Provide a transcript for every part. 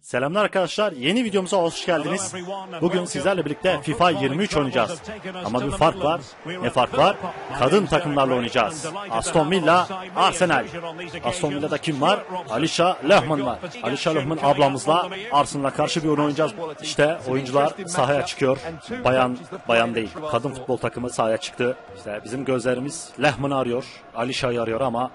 Selamlar arkadaşlar. Yeni videomuza hoş geldiniz. Bugün sizlerle birlikte FIFA 23 oynayacağız. Ama bir fark var. Ne fark var? Kadın takımlarla oynayacağız. Aston Villa, Arsenal. Aston Villa'da kim var? Alisha Lehman var. Alisha Lehman ablamızla Arsenal'a karşı bir oyun oynayacağız. İşte oyuncular sahaya çıkıyor. Bayan bayan değil. Kadın futbol takımı sahaya çıktı. İşte bizim gözlerimiz Lehman'ı arıyor. Alisha'yı arıyor ama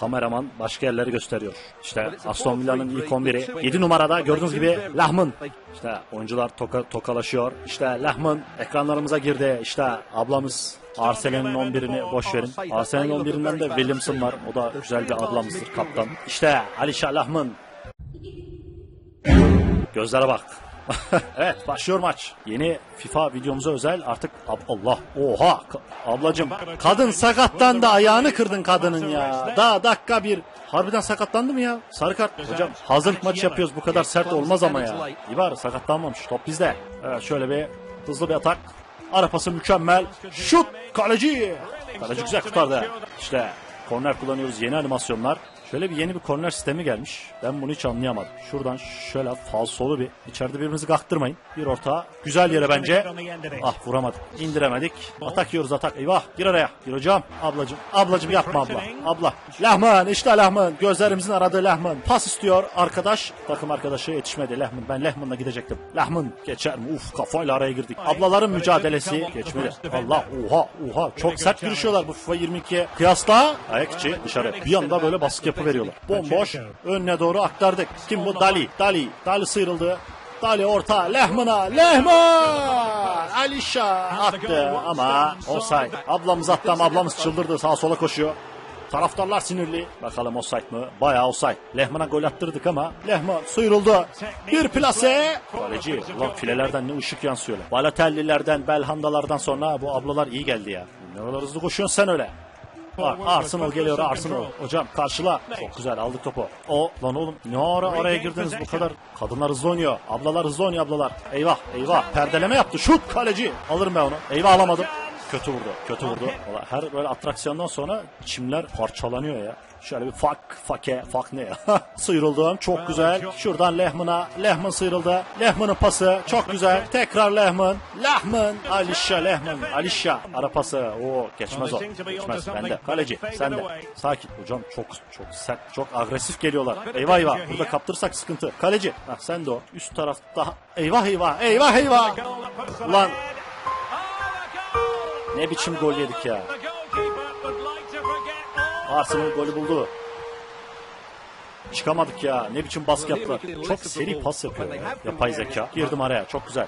Kameraman başka yerleri gösteriyor. İşte Aston Villa'nın ilk 11'i. 7 numarada gördüğünüz gibi Lahman. İşte oyuncular toka, tokalaşıyor. İşte Lahman ekranlarımıza girdi. İşte ablamız Arsenal'in 11'ini boş verin. Arsenal'in 11'inden de Williamson var. O da güzel bir ablamızdır kaptan. İşte Alisha Lahman. Gözlere bak. evet başlıyor maç. Yeni FIFA videomuza özel artık Allah oha ablacım kadın sakatlandı ayağını kırdın kadının ya. Daha dakika bir harbiden sakatlandı mı ya? Sarı kart hocam hazırlık maçı yapıyoruz bu kadar sert olmaz ama ya. İyi bari sakatlanmamış top bizde. Evet şöyle bir hızlı bir atak. Arapası mükemmel. Şut kaleci. Kaleci güzel kurtardı. İşte korner kullanıyoruz yeni animasyonlar. Şöyle bir yeni bir korner sistemi gelmiş. Ben bunu hiç anlayamadım. Şuradan şöyle falsolu bir. içeride birbirimizi kaktırmayın. Bir orta. Güzel yere bence. Ah vuramadık. İndiremedik. Atak yiyoruz atak. Eyvah gir araya. Gir hocam. Ablacım. Ablacım yapma abla. Abla. Lahman işte Lahman. Gözlerimizin aradığı Lahman. Pas istiyor arkadaş. Takım arkadaşı yetişmedi. Lahman. Ben Lahman'la gidecektim. Lahman geçer mi? Uf kafayla araya girdik. Ablaların mücadelesi geçmedi. Allah oha oha. Çok sert girişiyorlar bu FIFA 22'ye. Kıyasla ayak içi dışarı. Bir anda böyle baskı yapı veriyorlar. Bomboş. Önüne doğru aktardık. Kim bu? Dali. Dali. Dali sıyrıldı. Dali orta. Lehman'a. Lehman! Alisha attı ama offside. Ablamız attı ama ablamız çıldırdı. Sağa sola koşuyor. Taraftarlar sinirli. Bakalım offside mı? Bayağı offside. Lehman'a gol attırdık ama Lehman sıyrıldı. Bir plase. Kaleci. Ulan filelerden ne ışık yansıyor. lan. Balotellilerden, Belhandalardan sonra bu ablalar iyi geldi ya. Ne kadar hızlı koşuyorsun sen öyle. Bak Arsenal geliyor Arsenal. Hocam karşıla. Çok güzel aldık topu. O lan oğlum ne ara araya girdiniz bu kadar. Kadınlar hızlı oynuyor. Ablalar hızlı oynuyor ablalar. Eyvah eyvah. Perdeleme yaptı. Şut kaleci. Alırım ben onu. Eyvah alamadım. Kötü vurdu. Kötü vurdu. Valla her böyle atraksiyondan sonra çimler parçalanıyor ya. Şöyle bir fak, fake, fak ne ya? Sıyrıldım. Çok güzel. Şuradan Lehman'a. Lehman sıyrıldı. Lehman'ın pası. Çok güzel. Tekrar Lehman. Lehman. Alisha Lehman. Alisha. Ara pası. Oo geçmez o. Geçmez. Bende. Kaleci. Sen de. Sakin. Hocam çok çok sert, çok agresif geliyorlar. Eyvah eyvah. Burada kaptırsak sıkıntı. Kaleci. Hah sen de o. Üst tarafta. Eyvah eyvah. Eyvah eyvah. Ulan ne biçim gol yedik ya. Arsenal golü buldu. Çıkamadık ya. Ne biçim baskı yaptılar. Çok seri pas yapıyor ya. Yapay zeka. Girdim araya. Çok güzel.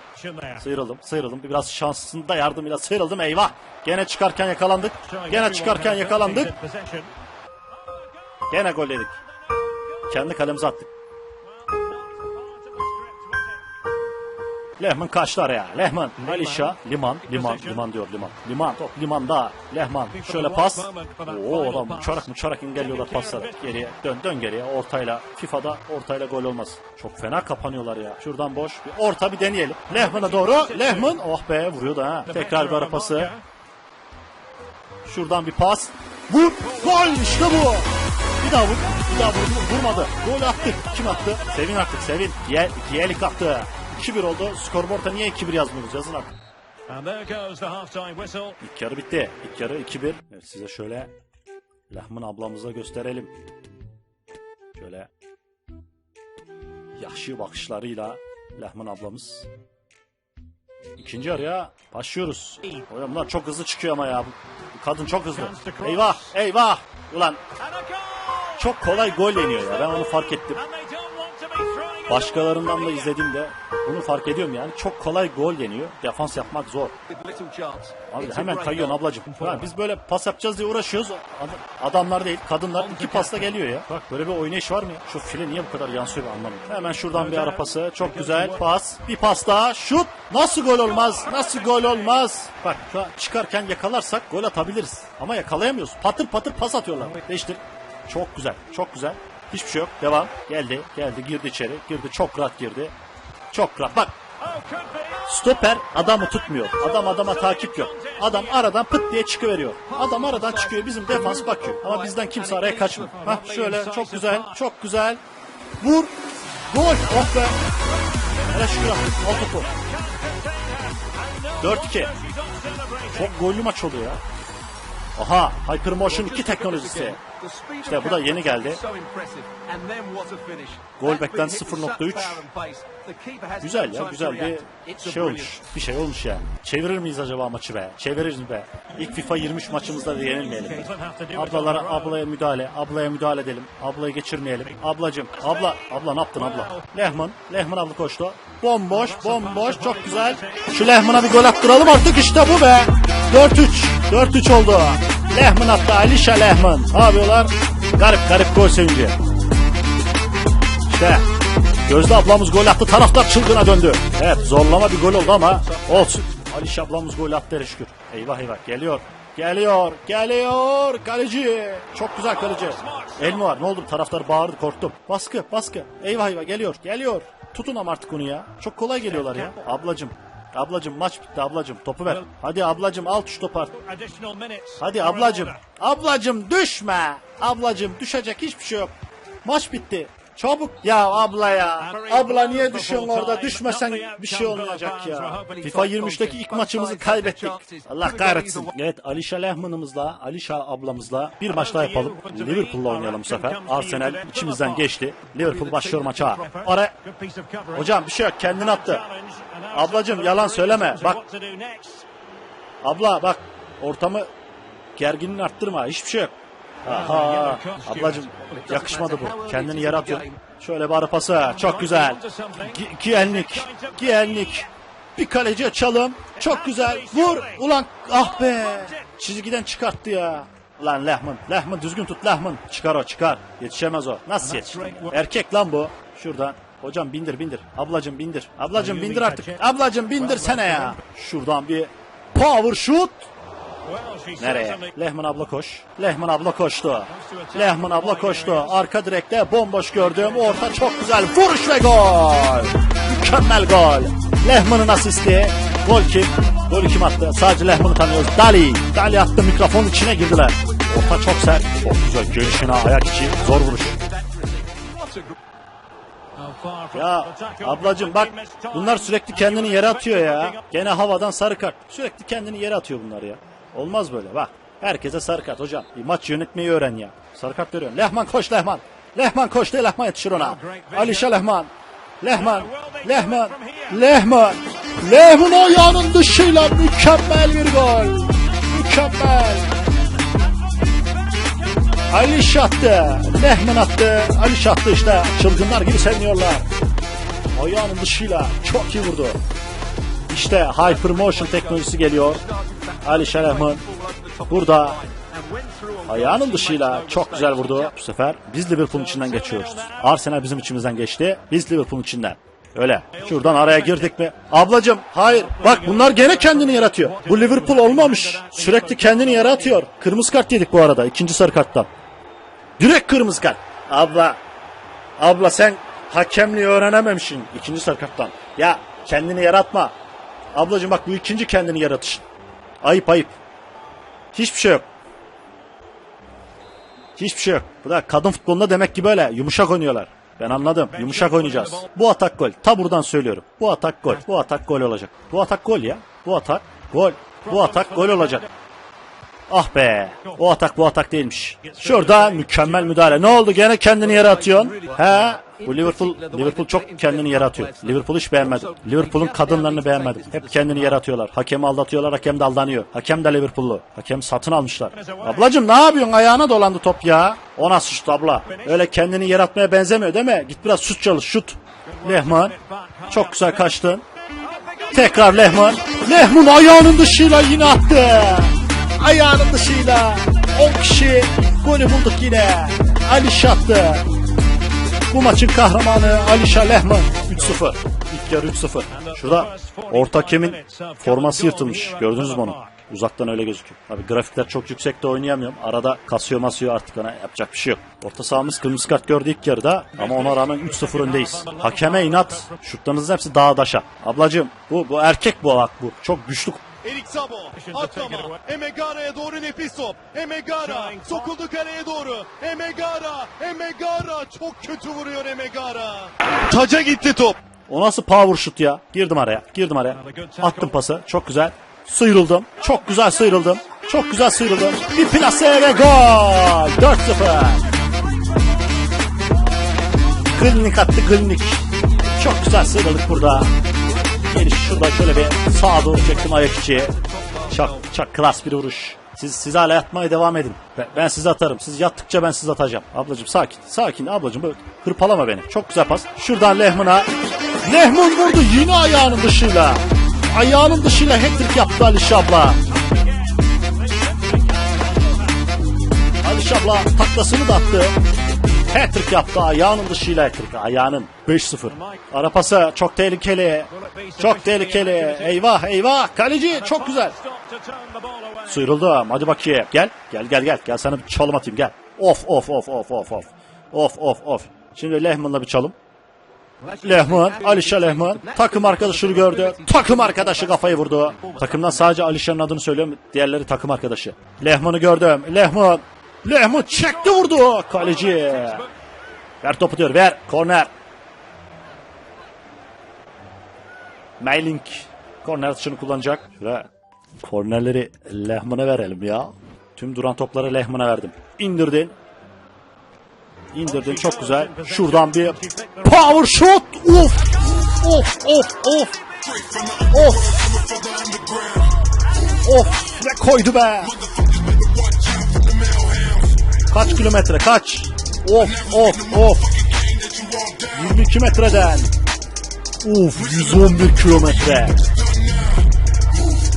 Sıyrıldım. Sıyrıldım. Biraz şansında yardımıyla sıyrıldım. Eyvah. Gene çıkarken yakalandık. Gene çıkarken yakalandık. Gene gol yedik. Kendi kalemize attık. Lehman kaçtı araya. Lehman, Alisha, Liman, Liman, Liman diyor Liman. Liman, top Liman'da. Lehman, şöyle pas. Oo adam uçarak uçarak engelliyorlar pasları. Geriye, dön dön geriye. Ortayla, FIFA'da ortayla gol olmaz. Çok fena kapanıyorlar ya. Şuradan boş. Bir orta bir deneyelim. Lehman'a doğru. Lehman, oh be vuruyor da ha. Tekrar bir ara pası. Şuradan bir pas. Vur. Gol işte bu. Bir daha vur. Bir daha vur. Vurmadı. Gol attık. Kim attı? Sevin attık. Sevin. Giye, Giyelik attı. 2-1 oldu. Skorboard'a niye 2-1 yazmıyoruz? Yazın artık. And there goes the half-time whistle. İlk yarı bitti. İlk yarı 2-1. Evet, size şöyle Lahman ablamıza gösterelim. Şöyle yaşlı bakışlarıyla Lahman ablamız. İkinci yarıya başlıyoruz. Hocam bunlar çok hızlı çıkıyor ama ya. Bu kadın çok hızlı. Eyvah eyvah. Ulan çok kolay gol yeniyor ya. Ben onu fark ettim. Başkalarından da izlediğimde bunu fark ediyorum yani. Çok kolay gol yeniyor. Defans yapmak zor. Abi hemen kayıyorsun ablacığım. Ha, biz böyle pas yapacağız diye uğraşıyoruz. Ad- Adamlar değil, kadınlar iki pasla geliyor ya. Bak böyle bir oynayış var mı? Şu file niye bu kadar yansıyor ben anlamadım. Hemen şuradan bir ara pası. Çok güzel. Pas. Bir pas daha. Şut. Nasıl gol olmaz? Nasıl gol olmaz? Bak şu an çıkarken yakalarsak gol atabiliriz. Ama yakalayamıyoruz. Patır patır pas atıyorlar. Değiştir. Çok güzel. Çok güzel. Hiçbir şey yok. Devam. Geldi. Geldi. Girdi içeri. Girdi. Çok rahat girdi. Çok rahat. Bak. Stoper adamı tutmuyor. Adam adama takip yok. Adam aradan pıt diye çıkıveriyor. Adam aradan çıkıyor. Bizim defans bakıyor. Ama bizden kimse araya kaçmıyor. Hah şöyle çok güzel. Çok güzel. Vur. Gol. Oh be. Hele şükür. Al topu. 4-2. Çok gollü maç oluyor ya. Aha. Hypermotion 2 teknolojisi. İşte bu da yeni geldi. Gol beklentisi 0.3. Güzel ya güzel bir şey olmuş. Bir şey olmuş yani. Çevirir miyiz acaba maçı be? Çeviririz be. İlk FIFA 23 maçımızda da yenilmeyelim. Ablalara ablaya müdahale. Ablaya müdahale edelim. Ablayı geçirmeyelim. Ablacım. Abla. Abla ne yaptın abla? Lehman. Lehman abla koştu. Bomboş. Bomboş. Çok güzel. Şu Lehman'a bir gol attıralım artık işte bu be. 4-3. 4-3 oldu. Lehman attı. Alişa Lehman. Ne yapıyorlar? Garip garip gol sevinci. İşte Gözde ablamız gol attı. Taraftar çılgına döndü. Evet zorlama bir gol oldu ama olsun. Aliş ablamız gol attı şükür. Eyvah eyvah geliyor. Geliyor. Geliyor. Kaleci. Çok güzel kaleci. El var? Ne oldu? Taraftar bağırdı korktum. Baskı baskı. Eyvah eyvah geliyor. Geliyor. Tutun ama artık onu ya. Çok kolay geliyorlar ya. Ablacım. Ablacım maç bitti ablacım. Topu ver. Hadi ablacım al şu topu artık. Hadi ablacım. Ablacım düşme. Ablacım düşecek hiçbir şey yok. Maç bitti. Çabuk. Ya abla ya. Abla niye düşüyorsun orada? Düşmesen bir şey olmayacak ya. FIFA 23'teki ilk maçımızı kaybettik. Allah kahretsin. Evet Alişa Lehman'ımızla, Alişa ablamızla bir maç daha yapalım. Liverpool'la oynayalım bu sefer. Arsenal içimizden geçti. Liverpool başlıyor maça. Ara. Hocam bir şey yok kendini attı. Ablacım yalan söyleme. Bak? Abla bak ortamı gerginliğini arttırma. Hiçbir şey yok. Aha, ablacım yakışmadı bu. Kendini yere atıyor. Şöyle bir ara pası. Çok güzel. Gi- Giyenlik. Giyenlik. Bir kaleci açalım. Çok güzel. Vur. Ulan ah be. Çizgiden çıkarttı ya. Lan Lehman. Lehman düzgün tut Lehman. Çıkar o çıkar. Yetişemez o. Nasıl yetişti? Erkek lan bu. Şuradan. Hocam bindir bindir. Ablacım bindir. Ablacım bindir artık. Ablacım bindirsene ya. Şuradan bir power shoot. Nereye? Lehman abla koş. Lehman abla koştu. Lehman abla koştu. Arka direkte bomboş gördüğüm orta çok güzel. Vuruş ve gol. Mükemmel gol. Lehman'ın asisti. Gol kim? Golü kim attı? Sadece Lehman'ı tanıyoruz. Dali. Dali attı mikrofon içine girdiler. Orta çok sert. Çok güzel. Gelişine ayak içi. Zor vuruş. Ya ablacım bak bunlar sürekli kendini yere atıyor ya. Gene havadan sarı kart. Sürekli kendini yere atıyor bunlar ya. Olmaz böyle bak. Herkese sarı hocam. Bir maç yönetmeyi öğren ya. Sarı kart görüyorsun. Lehman koş Lehman. Lehman koş de Lehman yetişir ona. Alişa Lehman. Lehman. Lehman. Lehman. Lehman ayağının dışıyla mükemmel bir gol. Mükemmel. Ali attı. Lehman attı. Ali attı işte. Çılgınlar gibi seviniyorlar. Ayağının dışıyla çok iyi vurdu. İşte Hypermotion teknolojisi geliyor. Ali Lehman burada ayağının dışıyla çok güzel vurdu. Bu sefer biz Liverpool'un içinden geçiyoruz. Arsenal bizim içimizden geçti. Biz Liverpool'un içinden. Öyle. Şuradan araya girdik mi? Ablacım hayır. Bak bunlar gene kendini yaratıyor. Bu Liverpool olmamış. Sürekli kendini yaratıyor. Kırmızı kart yedik bu arada. ikinci sarı karttan. Direkt kırmızı kart. Abla. Abla sen hakemliği öğrenememişsin ikinci sarı karttan. Ya kendini yaratma. Ablacığım bak bu ikinci kendini yaratışın. Ayıp ayıp. Hiçbir şey yok. Hiçbir şey yok. Bu da kadın futbolunda demek ki böyle yumuşak oynuyorlar. Ben anladım. Yumuşak oynayacağız. Bu atak gol. Ta buradan söylüyorum. Bu atak gol. Bu atak gol olacak. Bu atak gol ya. Bu atak gol. Bu atak gol olacak. Ah be. O atak bu atak değilmiş. Şurada mükemmel müdahale. Ne oldu? Gene kendini yere atıyorsun. He? Bu Liverpool Liverpool çok kendini yere atıyor. Liverpool hiç beğenmedim. Liverpool'un kadınlarını beğenmedim. Hep kendini yere atıyorlar. Hakemi aldatıyorlar. Hakem de aldanıyor. Hakem de Liverpool'lu. Hakem satın almışlar. Ablacım ne yapıyorsun? Ayağına dolandı top ya. O nasıl şut abla? Öyle kendini yere atmaya benzemiyor değil mi? Git biraz şut çalış. Şut. Lehman. Çok güzel kaçtın. Tekrar Lehman. Lehman ayağının dışıyla yine attı. Dışıyla 10 kişi golü bulduk yine. Ali attı. Bu maçın kahramanı Alişa Lehman 3-0. İlk yarı 3-0. Şurada orta hakemin forması yırtılmış. Gördünüz mü onu? Uzaktan öyle gözüküyor. Abi grafikler çok yüksekte oynayamıyorum. Arada kasıyor masıyor artık ona yapacak bir şey yok. Orta sahamız kırmızı kart gördü ilk yarıda ama ona rağmen 3-0 öndeyiz. Hakeme inat. Şutlarınızın hepsi dağa daşa. Ablacığım bu, bu erkek bu bak bu. Çok güçlü Erik Sabo atlama. Emegara'ya doğru nefis top. Emegara sokuldu kaleye doğru. Emegara, Emegara çok kötü vuruyor Emegara. Taca gitti top. O nasıl power shoot ya? Girdim araya. Girdim araya. Attım pası. Çok güzel. Sıyrıldım. Çok güzel sıyrıldım. Çok güzel sıyrıldım. Bir plase ve gol. 4-0. Klinik attı klinik. Çok güzel sıyrıldık burada. Geliş şurada şöyle bir sağa doğru çektim ayak içi. Çok, çok klas bir vuruş. Siz, siz hala yatmaya devam edin. Ben, ben sizi atarım. Siz yattıkça ben sizi atacağım. Ablacım sakin. Sakin ablacım. Böyle hırpalama beni. Çok güzel pas. Şuradan Lehman'a. Lehman vurdu yine ayağının dışıyla. Ayağının dışıyla hat-trick yaptı Ali Şabla. Ali Şabla taklasını da attı. Hat-trick yaptı ayağının dışıyla hat-trick. Ayağının 5-0. Ara pası çok tehlikeli. Çok tehlikeli. Eyvah eyvah. Kaleci çok güzel. Sıyrıldım. Hadi bakayım. Gel. Gel gel gel. Gel sana bir çalım atayım gel. Of of of of of of. Of of of. Şimdi Lehman'la bir çalım. Lehman, Alişa Lehman takım arkadaşını gördü. Takım arkadaşı kafayı vurdu. Takımdan sadece Alişa'nın adını söylüyorum. Diğerleri takım arkadaşı. Lehman'ı gördüm. Lehman. Lehman çekti vurdu. Kaleci. Ver topu diyor. Ver. Korner. Meiling. Korner atışını kullanacak. Şöyle kornerleri Lehman'a verelim ya. Tüm duran topları Lehman'a verdim. İndirdin. İndirdin çok güzel. Şuradan bir power shot. Of. Of of of. Of. Of. Ve koydu be. Kaç kilometre kaç? Of of of. 22 metreden. Uf 111 kilometre.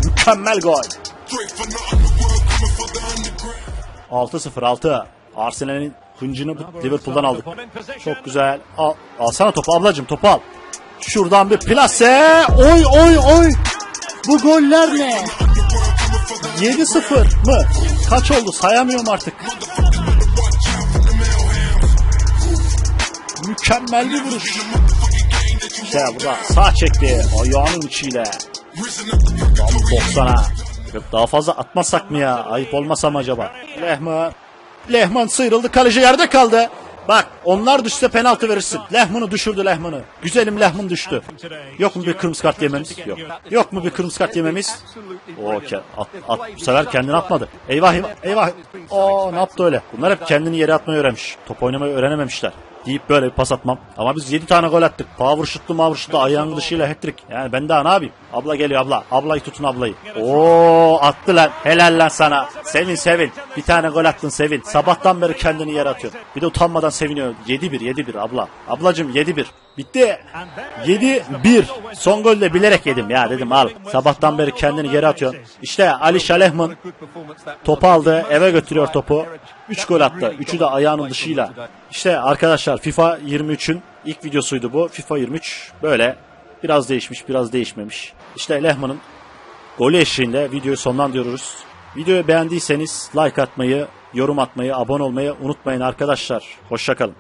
Mükemmel gol. 6-0 6. Arsenal'in hıncını Liverpool'dan aldık. Çok güzel. Al, alsana topu ablacım topu al. Şuradan bir plase. Oy oy oy. Bu goller ne? 7-0 mı? Kaç oldu sayamıyorum artık. Mükemmel bir vuruş. İşte burada sağ çekti ayağının içiyle. Tam 90'a. Daha fazla atmasak mı ya? Ayıp olmasa mı acaba? Lehman. Lehman sıyrıldı. Kaleci yerde kaldı. Bak onlar düşse penaltı verirsin. Lehman'ı düşürdü Lehman'ı. Güzelim Lehman düştü. Yok mu bir kırmızı kart yememiz? Yok. Yok mu bir kırmızı kart yememiz? O at, at, bu sefer kendini atmadı. Eyvah eyvah. eyvah. Oo ne yaptı öyle? Bunlar hep kendini yere atmayı öğrenmiş. Top oynamayı öğrenememişler deyip böyle bir pas atmam. Ama biz 7 tane gol attık. Power şutlu mavur şutlu ayağının dışıyla hat-trick. Yani ben daha ne yapayım? Abla geliyor abla. Ablayı tutun ablayı. Oo attı lan. Helal lan sana. Sevin sevin. Bir tane gol attın sevin. Sabahtan beri kendini yere atıyor. Bir de utanmadan seviniyor. 7-1 7-1 abla. Ablacım 7-1. Bitti. 7-1. Son golü de bilerek yedim ya dedim al. Sabahtan beri kendini yere atıyor. İşte Ali Şalehman topu aldı. Eve götürüyor topu. 3 gol attı. 3'ü de ayağının dışıyla. İşte arkadaşlar FIFA 23'ün ilk videosuydu bu. FIFA 23 böyle biraz değişmiş biraz değişmemiş. İşte Lehman'ın golü eşliğinde videoyu sonlandırıyoruz. Videoyu beğendiyseniz like atmayı, yorum atmayı, abone olmayı unutmayın arkadaşlar. Hoşçakalın.